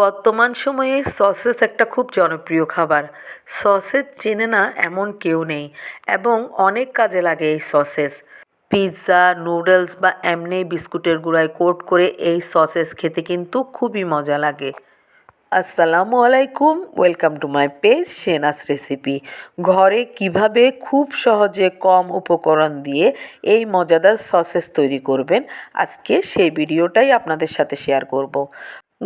বর্তমান সময়ে সসেস একটা খুব জনপ্রিয় খাবার। সসেজ চেনে না এমন কেউ নেই এবং অনেক কাজে লাগে এই সসেস। পিৎজা, নুডলস বা এমনি বিস্কুটের গুঁড়ায় কোট করে এই সসেস খেতে কিন্তু খুবই মজা লাগে। আসসালামু আলাইকুম, ওয়েলকাম টু মাই পেজ সেনাস রেসিপি। ঘরে কীভাবে খুব সহজে কম উপকরণ দিয়ে এই মজাদার সসেস তৈরি করবেন, আজকে সেই ভিডিওটাই আপনাদের সাথে শেয়ার করব।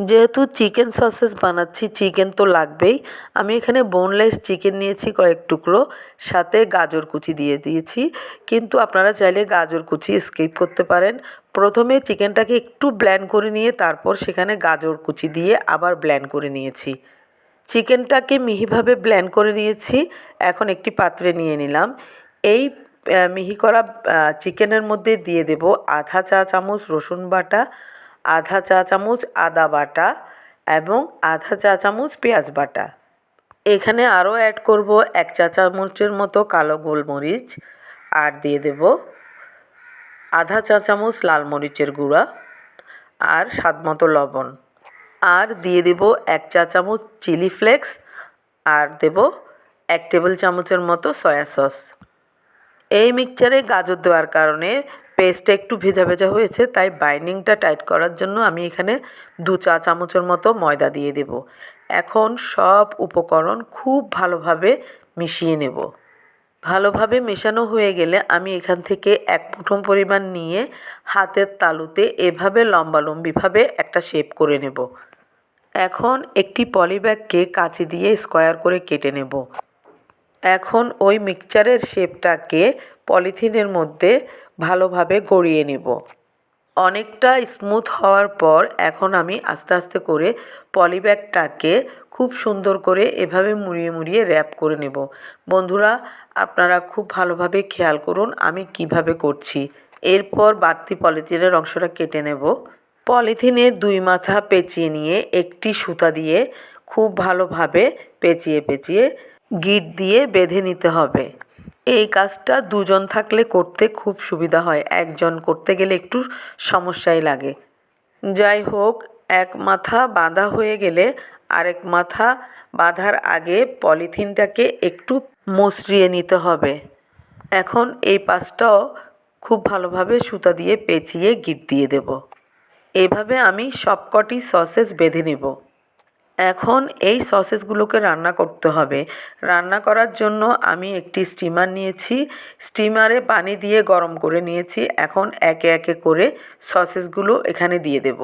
যেহেতু চিকেন সসেস বানাচ্ছি, চিকেন তো লাগবেই। আমি এখানে বোনলেস চিকেন নিয়েছি কয়েক টুকরো, সাথে গাজর কুচি দিয়ে দিয়েছি। কিন্তু আপনারা চাইলে গাজর কুচি স্কিপ করতে পারেন। প্রথমে চিকেনটাকে একটু ব্ল্যান্ড করে নিয়ে তারপর সেখানে গাজর কুচি দিয়ে আবার ব্ল্যান্ড করে নিয়েছি। চিকেনটাকে মিহিভাবে ব্ল্যান্ড করে নিয়েছি। এখন একটি পাত্রে নিয়ে নিলাম। এই মিহি করা চিকেনের মধ্যে দিয়ে দেব আধা চা চামচ রসুন বাটা আধা চা চামচ আদা বাটা এবং আধা চা চামচ পেঁয়াজ বাটা। এখানে আরও অ্যাড করব এক চা চামচের মতো কালো গোলমরিচ আর দিয়ে দেব আধা চা চামচ লাল মরিচের গুঁড়া আর স্বাদ মতো লবণ। আর দিয়ে দেব এক চা চামচ চিলি ফ্লেক্স আর দেব এক টেবিল চামচের মতো সয়া সস। এই মিক্সচারে গাজর দেওয়ার কারণে পেস্টটা একটু ভেজা ভেজা হয়েছে, তাই বাইন্ডিংটা টাইট করার জন্য আমি এখানে দু চা চামচের মতো ময়দা দিয়ে দেব। এখন সব উপকরণ খুব ভালোভাবে মিশিয়ে নেব। ভালোভাবে মেশানো হয়ে গেলে আমি এখান থেকে এক মুঠো পরিমাণ নিয়ে হাতের তালুতে এভাবে লম্বালম্বিভাবে একটা শেপ করে নেব। এখন একটি পলিব্যাগকে কাঁচি দিয়ে স্কোয়ার করে কেটে নেব। এখন ওই মিক্সচারের শেপটাকে পলিথিনের মধ্যে ভালোভাবে গড়িয়ে নেব। অনেকটা স্মুথ হওয়ার পর এখন আমি আস্তে আস্তে করে পলিব্যাগটাকে খুব সুন্দর করে এভাবে মুড়িয়ে মুড়িয়ে র্যাপ করে নেব। বন্ধুরা, আপনারা খুব ভালোভাবে খেয়াল করুন আমি কীভাবে করছি। এরপর বাড়তি পলিথিনের অংশটা কেটে নেব। পলিথিনের দুই মাথা পেঁচিয়ে নিয়ে একটি সুতা দিয়ে খুব ভালোভাবে পেঁচিয়ে পেঁচিয়ে গিট দিয়ে বেঁধে নিতে হবে। এই কাজটা দুজন থাকলে করতে খুব সুবিধা হয়, একজন করতে গেলে একটু সমস্যাই লাগে। যাই হোক, এক মাথা বাঁধা হয়ে গেলে আরেক মাথা বাঁধার আগে পলিথিনটাকে একটু মসৃয়ে নিতে হবে। এখন এই পাশটাও খুব ভালোভাবে সুতা দিয়ে পেঁচিয়ে গিট দিয়ে দেব। এভাবে আমি সবকটি সসেস বেঁধে নেব। এখন এই সসেসগুলোকে রান্না করতে হবে। রান্না করার জন্য আমি একটি স্টিমার নিয়েছি। স্টিমারে পানি দিয়ে গরম করে নিয়েছি। এখন একে একে করে সসেসগুলো এখানে দিয়ে দেব।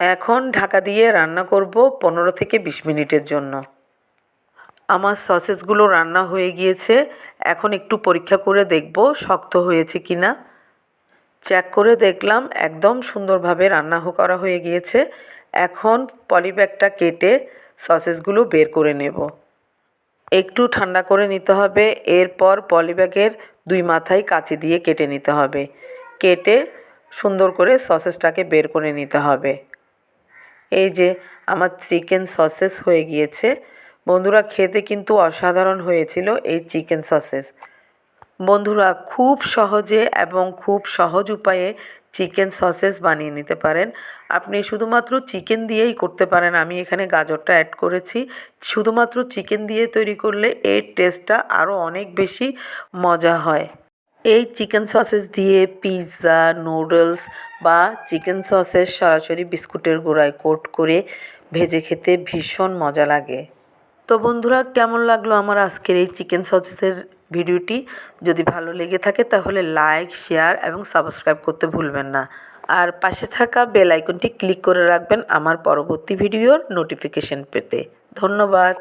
এখন ঢাকা দিয়ে রান্না করব পনেরো থেকে বিশ মিনিটের জন্য। আমার সসেসগুলো রান্না হয়ে গিয়েছে। এখন একটু পরীক্ষা করে দেখব শক্ত হয়েছে কি না চেক করে দেখলাম একদম সুন্দরভাবে রান্না করা হয়ে গিয়েছে। এখন পলিব্যাগটা কেটে সসেসগুলো বের করে নেব। একটু ঠান্ডা করে নিতে হবে, এরপর পলিব্যাগের দুই মাথায় কাঁচি দিয়ে কেটে নিতে হবে। কেটে সুন্দর করে সসেসটাকে বের করে নিতে হবে। এই যে আমার চিকেন সসেস হয়ে গিয়েছে। বন্ধুরা, খেতে কিন্তু অসাধারণ হয়েছিল এই চিকেন সসেস। বন্ধুরা খুব সহজে এবং খুব সহজ উপায়ে চিকেন সসেস বানিয়ে নিতে পারেন। আপনি শুধুমাত্র চিকেন দিয়েই করতে পারেন। আমি এখানে গাজরটা অ্যাড করেছি। শুধুমাত্র চিকেন দিয়ে তৈরি করলে এর টেস্টটা আরও অনেক বেশি মজা হয়। এই চিকেন সসেস দিয়ে পিৎজা, নুডলস বা চিকেন সসেস সরাসরি বিস্কুটের গোড়ায় কোট করে ভেজে খেতে ভীষণ মজা লাগে। তো বন্ধুরা, কেমন লাগল আমার আজকের এই চিকেন সসেসের ভিডিওটি যদি ভালো লেগে থাকে তাহলে লাইক, শেয়ার এবং সাবস্ক্রাইব করতে ভুলবেন না। আর পাশে থাকা বেল আইকনটি ক্লিক করে রাখবেন আমার পরবর্তী ভিডিওর নোটিফিকেশন পেতে। ধন্যবাদ।